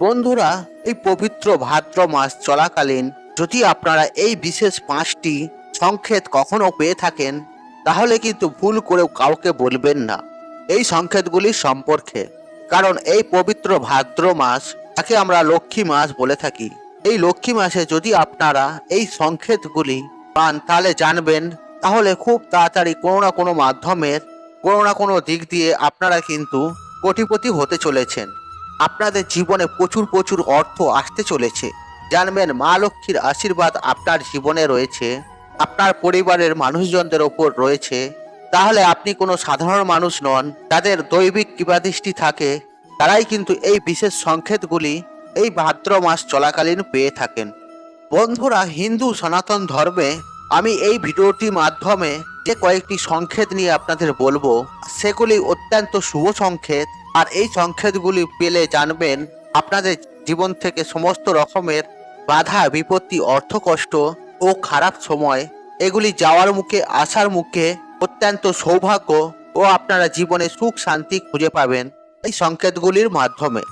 বন্ধুরা, এই পবিত্র ভাদ্র মাস চলাকালীন যদি আপনারা এই বিশেষ পাঁচটি সংকেত কখনো পেয়ে থাকেন, তাহলে কিন্তু ভুল করেও কাউকে বলবেন না এই সংকেতগুলি সম্পর্কে। কারণ এই পবিত্র ভাদ্র মাস তাকে আমরা লক্ষ্মী মাস বলে থাকি। এই লক্ষ্মী মাসে যদি আপনারা এই সংকেতগুলি পান, তাহলে জানবেন, তাহলে খুব তাড়াতাড়ি কোনো না কোনো মাধ্যমের, কোনো না কোনো দিক দিয়ে আপনারা কিন্তু কোটিপতি হতে চলেছেন। আপনাদের জীবনে প্রচুর প্রচুর অর্থ আসতে চলেছে। জানবেন মা লক্ষ্মীর আশীর্বাদ আপনার জীবনে রয়েছে, আপনার পরিবারের মানুষজনদের ওপর রয়েছে। তাহলে আপনি কোনো সাধারণ মানুষ নন তাদের দৈবিক কৃপাদৃষ্টি থাকে, তারাই কিন্তু এই বিশেষ সংকেতগুলি এই ভাদ্র মাস চলাকালীন পেয়ে থাকেন। বন্ধুরা, হিন্দু সনাতন ধর্মে আমি এই ভিডিওটির মাধ্যমে যে কয়েকটি সংকেত নিয়ে আপনাদের বলব, সেগুলি অত্যন্ত শুভ সংকেত। আর এই সংকেতগুলি পেলে জানবেন আপনাদের জীবন থেকে সমস্ত রকমের বাধা, বিপত্তি, অর্থকষ্ট ও খারাপ সময়, এগুলি যাওয়ার মুখে, আসার মুখে অত্যন্ত সৌভাগ্য ও আপনারা জীবনে সুখ, শান্তি খুঁজে পাবেন এই সংকেতগুলির মাধ্যমে।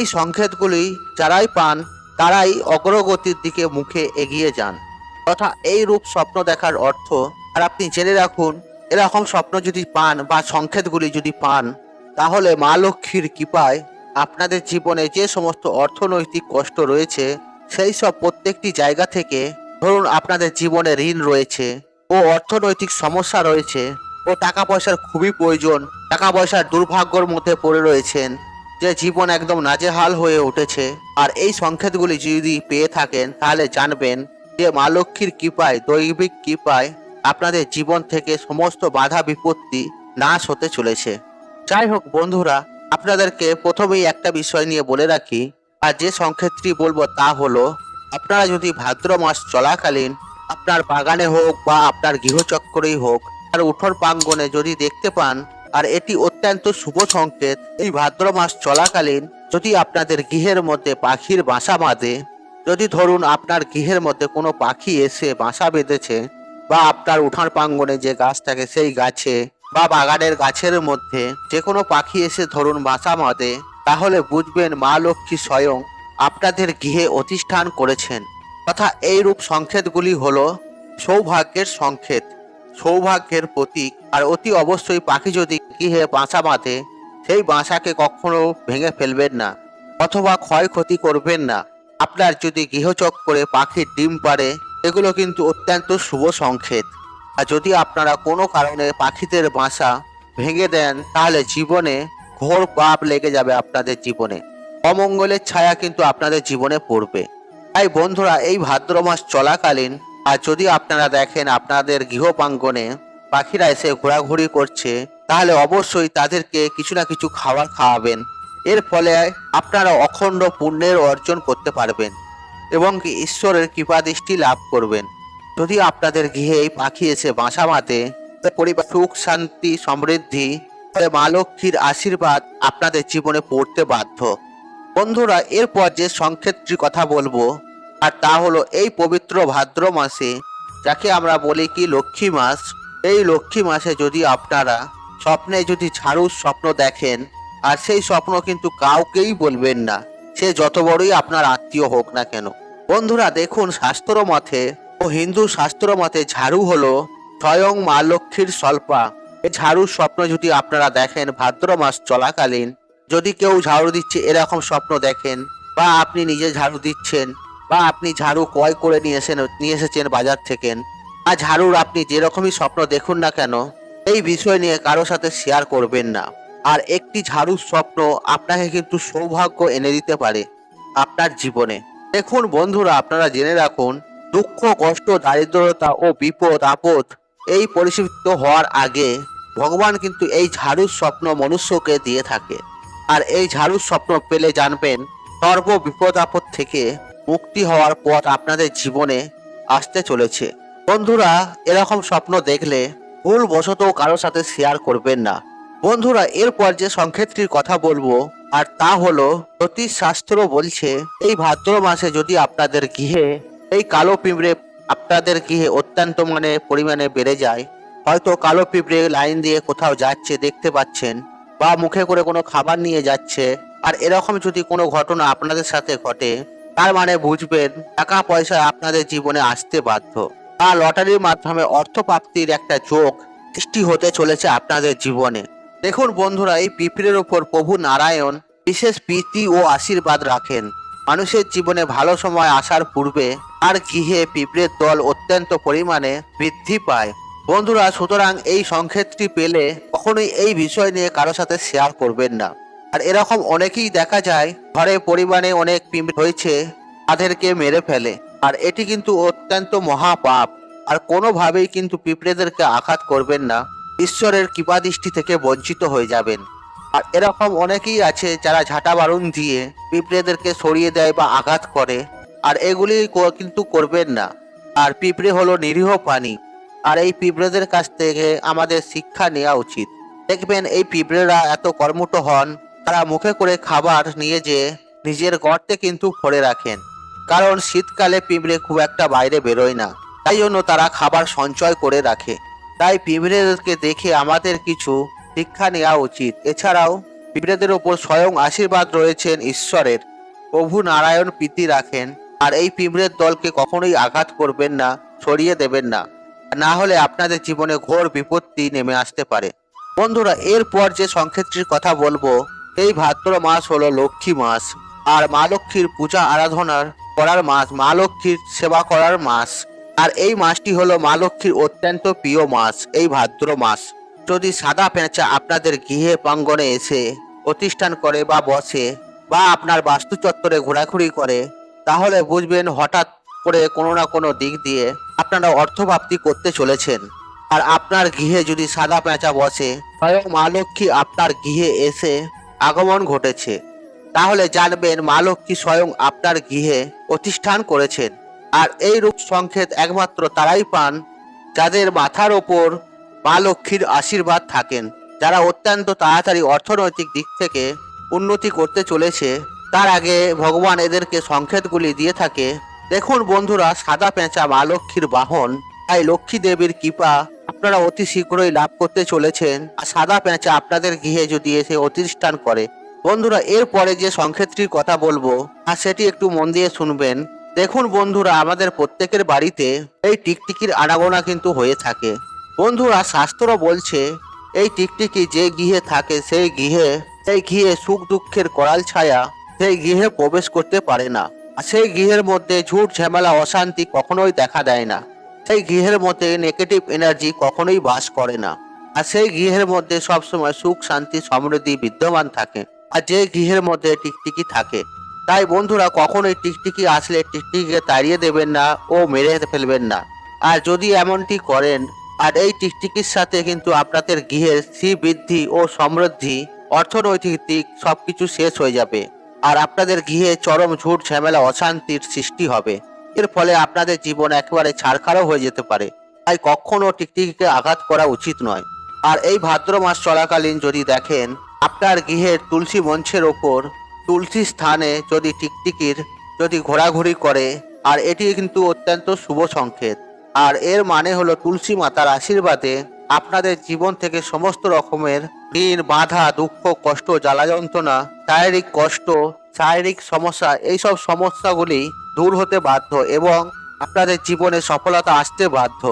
এই সংকেতগুলি যারাই পান, তারাই অগ্রগতির দিকে মুখে এগিয়ে যান। তথা এই রূপ স্বপ্ন দেখার অর্থ আর আপনি জেনে রাখুন, এরকম স্বপ্ন যদি পান বা সংকেতগুলি যদি পান, তাহলে মা লক্ষ্মীর কৃপায় আপনাদের জীবনে যে সমস্ত অর্থনৈতিক কষ্ট রয়েছে, সেই সব প্রত্যেকটি জায়গা থেকে ধরুন আপনাদের জীবনে ঋণ রয়েছে ও অর্থনৈতিক সমস্যা রয়েছে ও টাকা পয়সার খুবই প্রয়োজন টাকা পয়সার দুর্ভাগ্যর মধ্যে পড়ে রয়েছেন, যে জীবন একদম নাজেহাল হয়ে উঠেছে। আর এই সংকেতগুলি যদি পেয়ে থাকেন, তাহলে জানবেন যে মা লক্ষ্মীর কৃপায়, দৈবিক কৃপায় আপনাদের জীবন থেকে সমস্ত বাধা বিপত্তি নাশ হতে চলেছে। যাই হোক বন্ধুরা, আপনাদেরকে প্রথমেই একটা বিষয় নিয়ে বলে রাখি, আর যে সংকেতটি বলব তা হলো, আপনারা যদি ভাদ্র মাস চলাকালীন আপনার বাগানে হোক বা আপনার গৃহচক্রেই হোক, আর উঠোর প্রাঙ্গনে যদি দেখতে পান, আর এটি অত্যন্ত শুভ সংকেত, এই ভাদ্র মাস চলাকালীন যদি আপনাদের গৃহের মধ্যে পাখির বাসা বাঁধে, যদি ধরুন আপনার গৃহের মধ্যে কোনো পাখি এসে বাসা বেঁধেছে বা আপনার উঠান প্রাঙ্গনে যে গাছ থাকে সেই গাছে বা বাগানের গাছের মধ্যে যে কোনো পাখি এসে ধরুন বাসা বাঁধে, তাহলে বুঝবেন মা লক্ষ্মী স্বয়ং আপনাদের গৃহে অধিষ্ঠান করেছেন। তথা এই রূপ সংকেতগুলি হলো সৌভাগ্যের সংকেত, সৌভাগ্যের প্রতীক। আর অতি অবশ্যই পাখি যদি গৃহে বাসা বাঁধে, সেই বাসাকে কখনো ভেঙে ফেলবেন না, অথবা ক্ষয়ক্ষতি করবেন না। আপনার যদি গৃহচক্রে পাখির ডিম পারে এগুলো কিন্তু অত্যন্ত শুভ সংকেত। আর যদি আপনারা কোনো কারণে পাখিদের বাসা ভেঙে দেন, তাহলে জীবনে ঘোর পাপ লেগে যাবে আপনাদের জীবনে। অমঙ্গলের ছায়া কিন্তু আপনাদের জীবনে পড়বে। তাই বন্ধুরা, এই ভাদ্র মাস চলাকালীন, আর যদি আপনারা দেখেন আপনাদের গৃহপ্রাঙ্গনে পাখিরা এসে ঘোরাঘুরি করছে, তাহলে অবশ্যই তাদেরকে কিছু না কিছু খাবার খাওয়াবেন। এর ফলে আপনারা অখণ্ড পুণ্যের অর্জন করতে পারবেন। এবং ঈশ্বরের কৃপাদৃষ্টি লাভ করবেন। যদি আপনাদের গৃহে পাখি এসে বাসা বাঁধে পরিবার সুখ, শান্তি, সমৃদ্ধি মা লক্ষ্মীর আশীর্বাদ আপনাদের জীবনে পড়তে বাধ্য। বন্ধুরা, এরপর যে সংক্ষেত্রী কথা বলব, আর তা হলো এই পবিত্র ভাদ্র মাসে, যাকে আমরা বলি কি লক্ষ্মী মাস, এই লক্ষ্মী মাসে যদি আপনারা স্বপ্নে যদি ঝাড়ুর স্বপ্ন দেখেন, আর সেই স্বপ্ন কিন্তু কাউকেই বলবেন না, সে যত বড়ই আপনার আত্মীয় হোক না কেন। বন্ধুরা, দেখুন শাস্ত্র মতে ও হিন্দু শাস্ত্র মতে ঝাড়ু হলো স্বয়ং মা লক্ষ্মীর স্বল্পা। এই ঝাড়ুর স্বপ্ন যদি আপনারা দেখেন ভাদ্র মাস চলাকালীন, যদি কেউ ঝাড়ু দিচ্ছে এরকম স্বপ্ন দেখেন, বা আপনি নিজে ঝাড়ু দিচ্ছেন, বা আপনি ঝাড়ু ক্রয় করে নিয়ে এসেন, নিয়ে এসেছেন বাজার থেকে আর ঝাড়ুর আপনি যেরকমই স্বপ্ন দেখুন না কেন, এই বিষয় নিয়ে কারোর সাথে শেয়ার করবেন না। আর একটি ঝাড়ুর স্বপ্ন আপনাকে কিন্তু সৌভাগ্য এনে দিতে পারে আপনার জীবনে। দেখুন বন্ধুরা, আপনারা জেনে রাখুন, দুঃখ, কষ্ট, দারিদ্রতা ও বিপদ, আপদ এই পরিস্থিতি হওয়ার আগে ভগবান কিন্তু এই ঝাড়ুর স্বপ্ন মনুষ্যকে দিয়ে থাকে। আর এই ঝাড়ুর স্বপ্ন পেলে জানবেন, সর্ব বিপদ আপদ থেকে মুক্তি হওয়ার পথ আপনাদের জীবনে আসতে চলেছে। বন্ধুরা, এরকম স্বপ্ন দেখলে ভুল বশত কারোর সাথে শেয়ার করবেন না। বন্ধুরা, এরপর যে সংক্ষেপটির কথা বলব আর তা হলো জ্যোতিষ শাস্ত্র বলছে, এই ভাদ্র মাসে যদি আপনাদের গৃহে, এই কালো পিঁপড়ে আপনাদের গৃহে অত্যন্ত মানে পরিমাণে বেড়ে যায়, হয়তো কালো পিঁপড়ে লাইন দিয়ে কোথাও যাচ্ছে, দেখতে পাচ্ছেন, বা মুখে করে কোনো খাবার নিয়ে যাচ্ছে, আর এরকম যদি কোনো ঘটনা আপনাদের সাথে ঘটে, তার মানে বুঝবেন টাকা পয়সা আপনাদের জীবনে আসতে বাধ্য। আর লটারির মাধ্যমে অর্থ প্রাপ্তির একটা যোগ সৃষ্টি হতে চলেছে আপনাদের জীবনে। দেখুন বন্ধুরা, এই পিঁপড়ের ওপর প্রভু নারায়ণ বিশেষ প্রীতি ও আশীর্বাদ রাখেন। মানুষের জীবনে ভালো সময় আসার পূর্বে আর গৃহে পিঁপড়ের দল অত্যন্ত পরিমাণে বৃদ্ধি পায়। বন্ধুরা, সুতরাং এই সংক্ষেপটি পেলে কখনোই এই বিষয় নিয়ে কারও সাথে শেয়ার করবেন না। আর এরকম অনেকেই দেখা যায়, ঘরে পরিমাণে অনেক পিঁপড়ে হয়েছে তাদেরকে মেরে ফেলে। আর এটি কিন্তু অত্যন্ত মহাপাপ। আর কোনোভাবেই কিন্তু পিঁপড়েদেরকে আঘাত করবেন না। ঈশ্বরের কৃপাদৃষ্টি থেকে বঞ্চিত হয়ে যাবেন। আর এরকম অনেকেই আছে যারা ঝাঁটা বারুন দিয়ে পিঁপড়েদেরকে সরিয়ে দেয় বা আঘাত করে। আর এগুলি কিন্তু করবেন না। আর পিঁপড়ে হলো নিরীহ প্রাণী। আর এই পিঁপড়েদের কাছ থেকে আমাদের শিক্ষা নেওয়া উচিত। দেখবেন এই পিঁপড়েরা এত কর্মঠ হন, তারা মুখে করে খাবার নিয়ে যেয়ে নিজের গর্তে কিন্তু ভরে রাখেন। কারণ শীতকালে পিঁপড়ে খুব একটা বাইরে বেরোয় না। তাই জন্য তারা খাবার সঞ্চয় করে রাখে। তাই পিঁপড়েদেরকে দেখে আমাদের কিছু শিক্ষা নেওয়া উচিত। এছাড়াও পিঁপড়েদের ওপর স্বয়ং আশীর্বাদ রয়েছেন ঈশ্বরের। প্রভু নারায়ণ প্রীতি রাখেন, আর এই পিঁপড়ের দলকে কখনোই আঘাত করবেন না ছড়িয়ে দেবেন না। না হলে আপনাদের জীবনে ঘোর বিপত্তি নেমে আসতে পারে। বন্ধুরা, এরপর যে সংক্ষেত্রের কথা বলব এই ভাদ্র মাস হলো লক্ষ্মী মাস, আর মা লক্ষ্মীর পূজা আরাধনার করার মাস, মা লক্ষ্মীর সেবা করার মাস। আর এই মাসটি হলো মা লক্ষ্মীর অত্যন্ত প্রিয় মাস এই ভাদ্র মাস। যদি সাদা পেঁচা আপনাদের গৃহে প্রাঙ্গনে এসে প্রতিষ্ঠান করে বা বসে বা আপনার বাস্তু চত্বরে ঘোরাঘুরি করে, তাহলে বুঝবেন হঠাৎ করে কোনো না কোনো দিক দিয়ে আপনারা অর্থপ্রাপ্তি করতে চলেছেন। আর আপনার গৃহে যদি সাদা পেঁচা বসে, স্বয়ং মা লক্ষ্মী আপনার গৃহে এসে আগমন ঘটেছে। তাহলে জানবেন মা লক্ষ্মী স্বয়ং আপনার গৃহে প্রতিষ্ঠান করেছেন। আর এই রূপ সংকেত একমাত্র তারাই পান, যাদের মাথার ওপর মা লক্ষ্মীর আশীর্বাদ থাকেন। যারা অত্যন্ত তাড়াতাড়ি অর্থনৈতিক দিক থেকে উন্নতি করতে চলেছে, তার আগে ভগবান এদেরকে সংকেতগুলি দিয়ে থাকে। দেখুন বন্ধুরা, সাদা পেঁচা মা লক্ষ্মীর বাহন, তাই লক্ষ্মী দেবীর কৃপা আপনারা অতি শীঘ্রই লাভ করতে চলেছেন। আর সাদা পেঁচা আপনাদের গৃহে যদি এসে অতিষ্ঠান করে। বন্ধুরা, এরপরে যে সংক্ষেত্রির কথা বলব, আর সেটি একটু মন দিয়ে শুনবেন। দেখুন বন্ধুরা, আমাদের প্রত্যেকের বাড়িতে এই টিকটিকির আনাগোনা কিন্তু হয়ে থাকে। বন্ধুরা শাস্ত্র বলছে, এই টিকটিকি যে গৃহে থাকে, সেই গৃহে সেই গৃহে সুখ দুঃখের করাল ছায়া, সেই গৃহে প্রবেশ করতে পারে না। সেই গৃহের মধ্যে ঝুট ঝামেলা, অশান্তি কখনোই দেখা দেয় না। সেই গৃহের মধ্যে নেগেটিভ এনার্জি কখনোই বাস করে না। আর সেই গৃহের মধ্যে সবসময় সুখ, শান্তি, সমৃদ্ধি বিদ্যমান থাকে। আর যে গৃহের মধ্যে টিকটিকি থাকে তাই বন্ধুরা কখনোই টিকটিকি আসলে টিকটিকিকে তাড়িয়ে দেবেন না ও মেরে ফেলবেন না। আর যদি এমনটি করেন, আর এই টিকটিকির সাথে কিন্তু আপনাদের গৃহের শ্রী বৃদ্ধি ও সমৃদ্ধি, অর্থনৈতিক দিক সবকিছু শেষ হয়ে যাবে। আর আপনাদের গৃহে চরম ঝুট ঝামেলা, অশান্তির সৃষ্টি হবে। এর ফলে আপনাদের জীবন একেবারে ছাড়খাড়ও হয়ে যেতে পারে। তাই কখনো টিকটিকিকে আঘাত করা উচিত নয়। আর এই ভাদ্র মাস চলাকালীন যদি দেখেন, আপনার গৃহের তুলসী মঞ্চের ওপর তুলসী স্থানে যদি টিকটিকির যদি ঘোরাঘুরি করে, আর এটি কিন্তু অত্যন্ত শুভ সংকেত। আর এর মানে হলো তুলসী মাতার আশীর্বাদে আপনাদের জীবন থেকে সমস্ত রকমের ঋণ বাধা, দুঃখ, কষ্ট, জ্বালা যন্ত্রণা, শারীরিক কষ্ট, শারীরিক সমস্যা, এইসব সমস্যাগুলি দূর হতে বাধ্য এবং আপনাদের জীবনে সফলতা আসতে বাধ্য।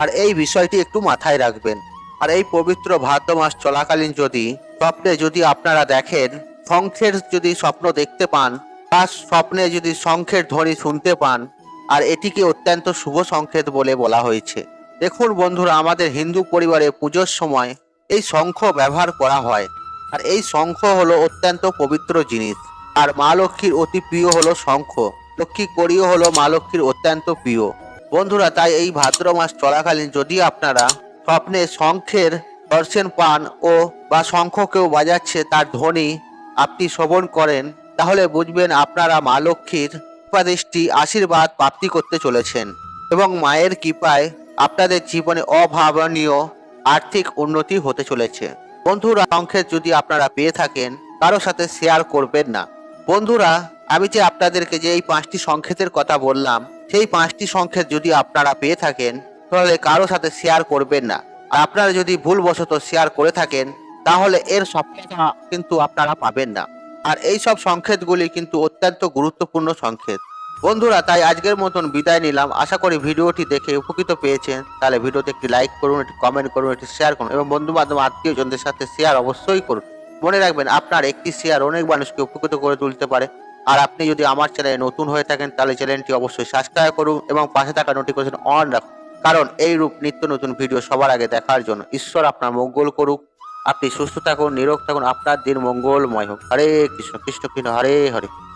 আর এই বিষয়টি একটু মাথায় রাখবেন। আর এই পবিত্র ভাদ্র মাস চলাকালীন যদি স্বপ্নে যদি আপনারা দেখেন শঙ্খের যদি স্বপ্ন দেখতে পান, বা স্বপ্নে যদি শঙ্খের ধ্বনি শুনতে পান, আর এটিকে অত্যন্ত শুভ সংকেত বলে বলা হয়েছে। দেখুন বন্ধুরা, আমাদের হিন্দু পরিবারে পুজোর সময় এই শঙ্খ ব্যবহার করা হয়। আর এই শঙ্খ হলো অত্যন্ত পবিত্র জিনিস। আর মা লক্ষ্মীর অতি প্রিয় হলো শঙ্খ। লক্ষ্মী করিও হলো মা লক্ষ্মীর অত্যন্ত প্রিয়। বন্ধুরা, তাই এই ভাদ্র মাস চলাকালীন যদি আপনারা স্বপ্নে শঙ্খের দর্শন পান ও বা শঙ্খ কেউ বাজাচ্ছে, তার ধ্বনি আপনি শ্রবণ করেন, তাহলে বুঝবেন আপনারা মা লক্ষ্মীর কৃপাদৃষ্টি আশীর্বাদ প্রাপ্তি করতে চলেছেন এবং মায়ের কৃপায় আপনাদের জীবনে অভাবনীয় আর্থিক উন্নতি হতে চলেছে। বন্ধুরা সংকেত যদি আপনারা পেয়ে থাকেন, কারও সাথে শেয়ার করবেন না। বন্ধুরা, আমি যে আপনাদেরকে যে এই পাঁচটি সংকেতের কথা বললাম, সেই পাঁচটি সংকেত যদি আপনারা পেয়ে থাকেন, তাহলে কারও সাথে শেয়ার করবেন না। আর আপনারা যদি ভুলবশত শেয়ার করে থাকেন তাহলে এর সফলতা কিন্তু আপনারা পাবেন না। আর এই সব সংকেতগুলি কিন্তু অত্যন্ত গুরুত্বপূর্ণ সংকেত। বন্ধুরা, তাই আজকের মতন বিদায় নিলাম। আশা করি ভিডিওটি দেখে উপকৃত পেয়েছেন। তাহলে ভিডিওতে একটি লাইক করুন, একটি কমেন্ট করুন, একটি শেয়ার করুন এবং বন্ধু বান্ধব আত্মীয়জনদের সাথে শেয়ার অবশ্যই করুন। মনে রাখবেন, আপনার একটি শেয়ার অনেক মানুষকে উপকৃত করে তুলতে পারে। আর আপনি যদি আমার চ্যানেলে নতুন হয়ে থাকেন, তাহলে চ্যানেলটি অবশ্যই সাবস্ক্রাইব করুন এবং পাশে থাকা নোটিফিকেশন অন রাখুন। কারণ এই রূপ নিত্য নতুন ভিডিও সবার আগে দেখার জন্য ঈশ্বর আপনার মঙ্গল করুক। আপনি সুস্থ থাকুন, নিরোগ থাকুন, আপনার দিন মঙ্গলময় হোক। হরে কৃষ্ণ কৃষ্ণ কৃষ্ণ, হরে হরে।